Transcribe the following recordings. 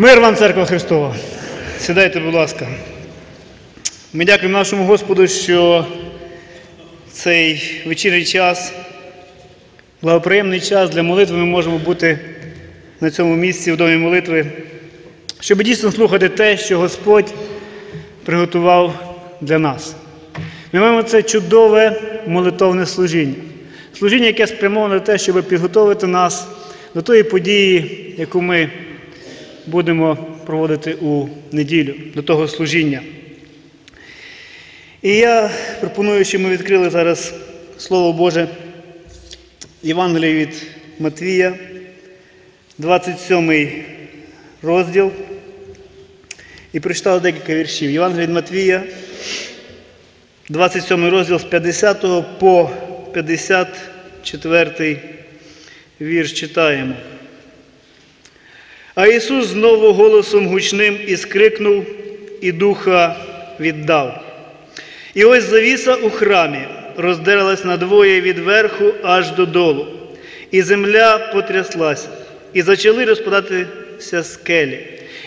Мир вам, церква Христова. Сідайте, будь ласка. Ми дякуємо нашому Господу, що цей вечірній час, благоприємний час для молитви ми можемо бути на цьому місці в домі молитви, щоб дійсно слухати те, що Господь приготував для нас. Ми маємо це чудове молитовне служіння. Служіння, яке спрямоване на те, щоб підготовити нас до тої події, яку ми будемо проводити у неділю, до того служіння. І я пропоную, щоб ми відкрили зараз Слово Боже Євангеліє від Матвія, 27 розділ. І прочитали декілька віршів. Євангеліє від Матвія, 27 розділ з 50 по 54 вірш читаємо. А Ісус знову голосом гучним і скрикнув, і духа віддав. І ось завіса у храмі роздерлась надвоє від верху аж додолу, і земля потряслася, і почали розпадатися скелі,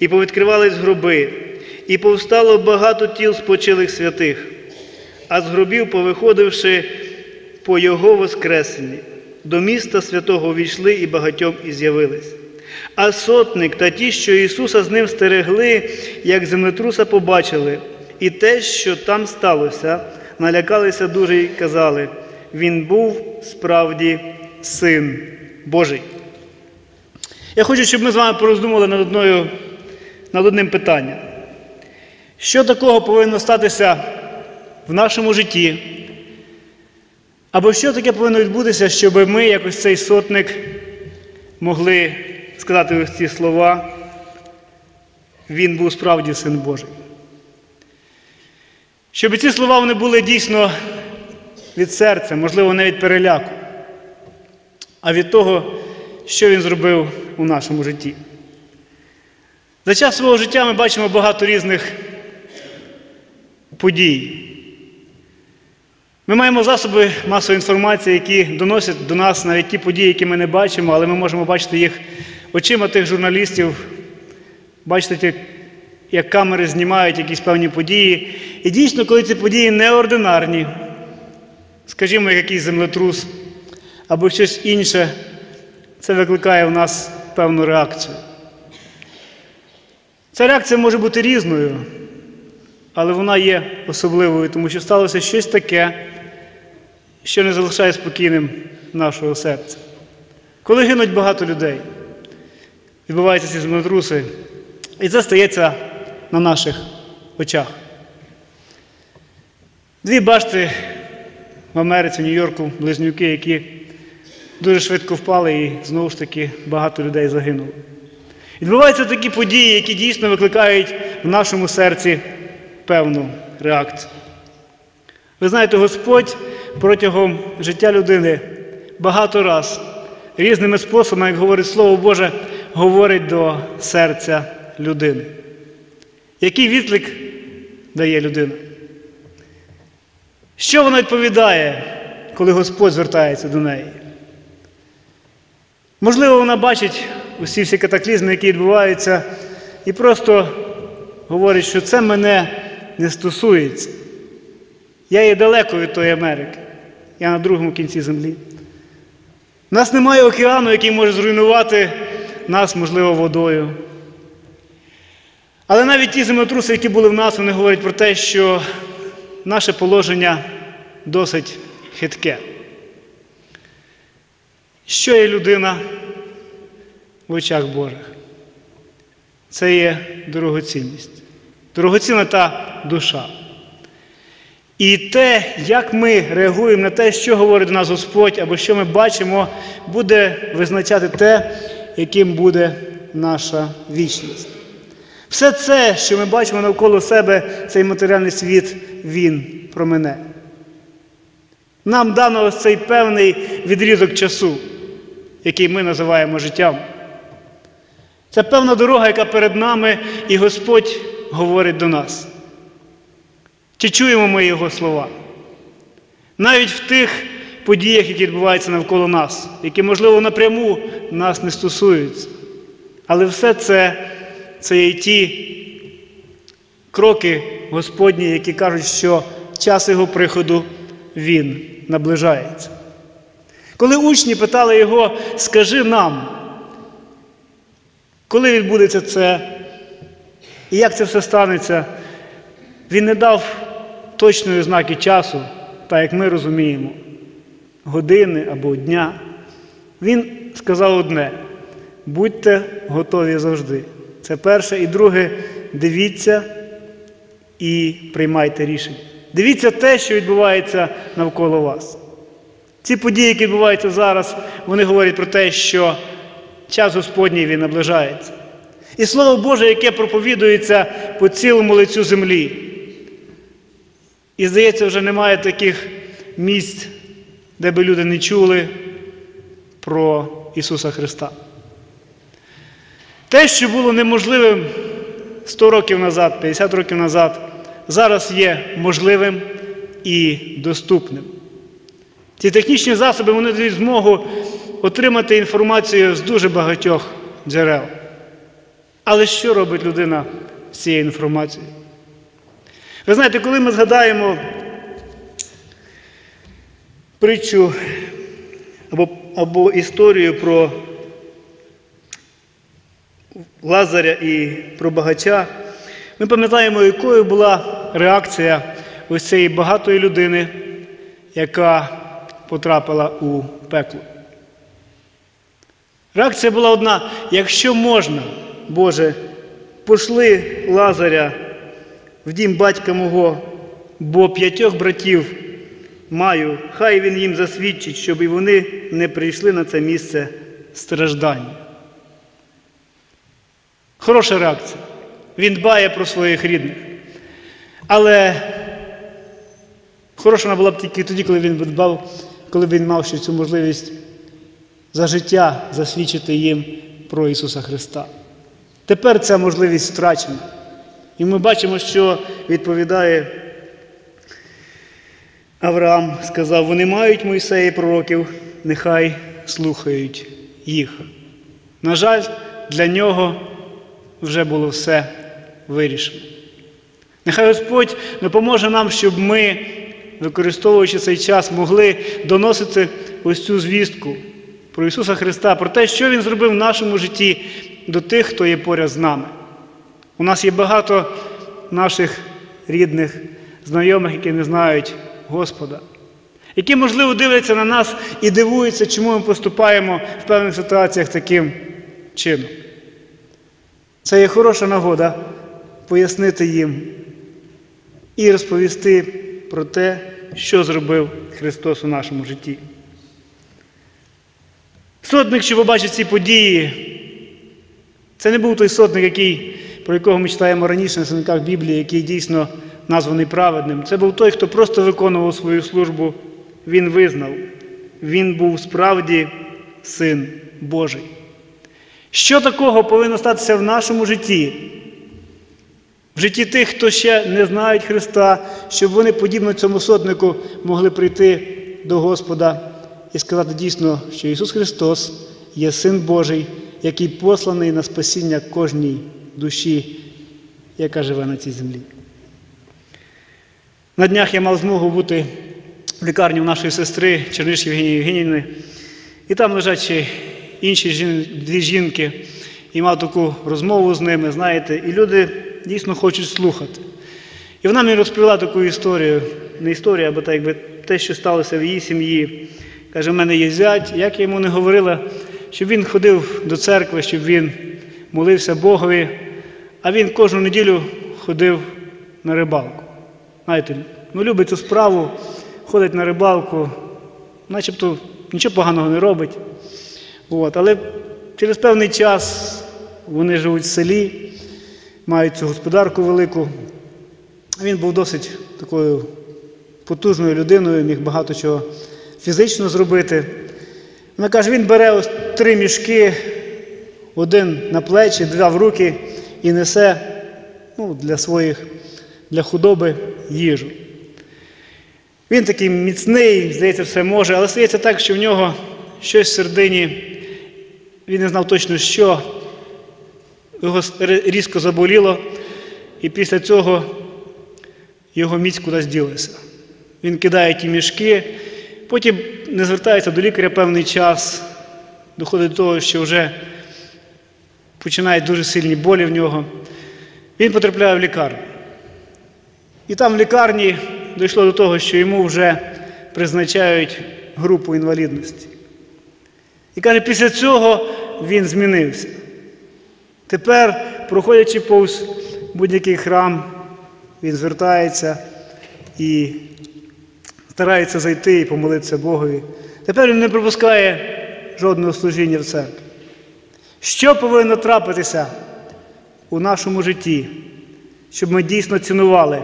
і повідкривались гроби, і повстало багато тіл спочилих святих, а з гробів, повиходивши по Його Воскресенні, до міста святого війшли і багатьом і з'явились. А сотник та ті, що Ісуса з ним стерегли, як землетруса побачили, і те, що там сталося, налякалися дуже і казали, Він був справді син Божий. Я хочу, щоб ми з вами пороздумали над, одною, над одним питанням. Що такого повинно статися в нашому житті? Або що таке повинно відбутися, щоб ми, як ось цей сотник, могли сказати ось ці слова, він був справді син Божий. Щоб ці слова вони були дійсно від серця, можливо, не від переляку, а від того, що він зробив у нашому житті. За час свого життя ми бачимо багато різних подій. Ми маємо засоби масової інформації, які доносять до нас навіть ті події, які ми не бачимо, але ми можемо бачити їх очима тих журналістів, бачити, як камери знімають якісь певні події. І дійсно, коли ці події неординарні, скажімо, як якийсь землетрус або щось інше, це викликає в нас певну реакцію. Ця реакція може бути різною, але вона є особливою, тому що сталося щось таке, що не залишає спокійним нашого серця. Коли гинуть багато людей, відбуваються ці землетруси, і це стається на наших очах. Дві башти в Америці, в Нью-Йорку, близнюки, які дуже швидко впали, і знову ж таки багато людей загинуло. Відбуваються такі події, які дійсно викликають в нашому серці певну реакцію. Ви знаєте, Господь протягом життя людини багато раз різними способами, як говорить Слово Боже, говорить до серця людини. Який відклик дає людина? Що вона відповідає, коли Господь звертається до неї? Можливо, вона бачить усі всі катаклізми, які відбуваються, і просто говорить, що це мене не стосується. Я є далеко від тої Америки. Я на другому кінці землі. У нас немає океану, який може зруйнувати нас, можливо, водою. Але навіть ті землетруси, які були в нас, вони говорять про те, що наше положення досить хитке. Що є людина в очах Божих? Це є дорогоцінність. Дорогоцінна та душа. І те, як ми реагуємо на те, що говорить до нас Господь, або що ми бачимо, буде визначати те, яким буде наша вічність. Все це, що ми бачимо навколо себе, цей матеріальний світ, він про мене. Нам дано ось цей певний відрізок часу, який ми називаємо життям. Це певна дорога, яка перед нами, і Господь говорить до нас. Чи чуємо ми Його слова? Навіть в тих подіях, які відбуваються навколо нас, які, можливо, напряму нас не стосуються. Але все це це є ті кроки Господні, які кажуть, що час його приходу він наближається. Коли учні питали його, скажи нам, коли відбудеться це, і як це все станеться, він не дав точної знаки часу, так як ми розуміємо, години або дня. Він сказав одне: будьте готові завжди. Це перше. І друге, дивіться і приймайте рішення. Дивіться те, що відбувається навколо вас. Ці події, які відбуваються зараз, вони говорять про те, що час Господній він наближається. І Слово Боже, яке проповідується по цілому лицю землі. І здається, вже немає таких місць, де би люди не чули про Ісуса Христа. Те, що було неможливим 100 років назад, 50 років назад, зараз є можливим і доступним. Ці технічні засоби вони дають змогу отримати інформацію з дуже багатьох джерел. Але що робить людина з цією інформацією? Ви знаєте, коли ми згадаємо притчу або, або історію про Лазаря і про багача, ми пам'ятаємо, якою була реакція ось цієї багатої людини, яка потрапила у пекло. Реакція була одна: якщо можна, Боже, пошли Лазаря в дім батька мого, бо п'ятьох братів маю, хай він їм засвідчить, щоб і вони не прийшли на це місце страждання. Хороша реакція. Він дбає про своїх рідних. Але хороша вона була б тільки тоді, коли він дбав, коли він мав ще цю можливість за життя засвідчити їм про Ісуса Христа. Тепер ця можливість втрачена. І ми бачимо, що відповідає Авраам, сказав, вони мають Мойсея пророків, нехай слухають їх. На жаль, для нього вже було все вирішено. Нехай Господь допоможе нам, щоб ми, використовуючи цей час, могли доносити ось цю звістку про Ісуса Христа, про те, що Він зробив в нашому житті до тих, хто є поряд з нами. У нас є багато наших рідних, знайомих, які не знають Господа, які, можливо, дивляться на нас і дивуються, чому ми поступаємо в певних ситуаціях таким чином. Це є хороша нагода пояснити їм і розповісти про те, що зробив Христос у нашому житті. Сотник, що побачив ці події, це не був той сотник, який, про якого ми читаємо раніше на сторінках Біблії, який дійсно названий праведним. Це був той, хто просто виконував свою службу, він визнав. Він був справді син Божий. Що такого повинно статися в нашому житті? В житті тих, хто ще не знають Христа, щоб вони, подібно цьому сотнику, могли прийти до Господа і сказати дійсно, що Ісус Христос є Син Божий, який посланий на спасіння кожній душі, яка живе на цій землі. На днях я мав змогу бути в лікарні у нашої сестри Черниш Євгенії Євгенівни, і там лежать інші жін... дві жінки, і мав таку розмову з ними, знаєте, і люди дійсно хочуть слухати. І вона мені розповіла таку історію, не історію, або так якби те, що сталося в її сім'ї. Каже, в мене є зять, як я йому не говорила, щоб він ходив до церкви, щоб він молився Богові, а він кожну неділю ходив на рибалку. Знаєте, ну любить цю справу, ходить на рибалку, начебто нічого поганого не робить. От. Але через певний час вони живуть в селі, мають цю господарку велику. Він був досить такою потужною людиною, міг багато чого фізично зробити. Вона каже, він бере ось три мішки, один на плечі, два в руки і несе ну, для своїх, для худоби їжу. Він такий міцний, здається, все може, але стається так, що в нього щось в середині, він не знав точно що, його різко заболіло, і після цього його міць кудись ділася. Він кидає ті мішки, потім не звертається до лікаря певний час, доходить до того, що вже починають дуже сильні болі в нього. Він потрапляє в лікарню. І там в лікарні дійшло до того, що йому вже призначають групу інвалідності. І каже, після цього він змінився. Тепер, проходячи повз будь-який храм, він звертається і старається зайти і помолитися Богові. Тепер він не пропускає жодного служіння в церкві. Що повинно трапитися у нашому житті, щоб ми дійсно цінували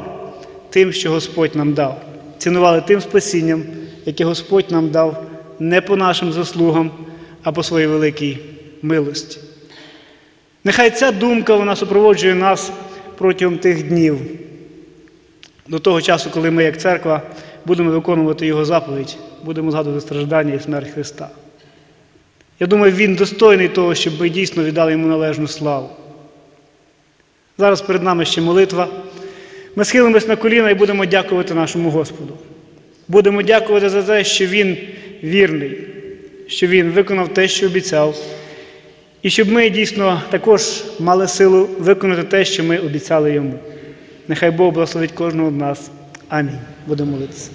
тим, що Господь нам дав, цінували тим спасінням, яке Господь нам дав не по нашим заслугам, а по своїй великій милості. Нехай ця думка вона супроводжує нас протягом тих днів, до того часу, коли ми, як церква, будемо виконувати Його заповідь, будемо згадувати страждання і смерть Христа. Я думаю, Він достойний того, щоб ми дійсно віддали йому належну славу. Зараз перед нами ще молитва. Ми схилимось на коліна і будемо дякувати нашому Господу. Будемо дякувати за те, що Він вірний, що Він виконав те, що обіцяв. І щоб ми дійсно також мали силу виконати те, що ми обіцяли йому. Нехай Бог благословить кожного з нас. Амінь. Будемо молитися.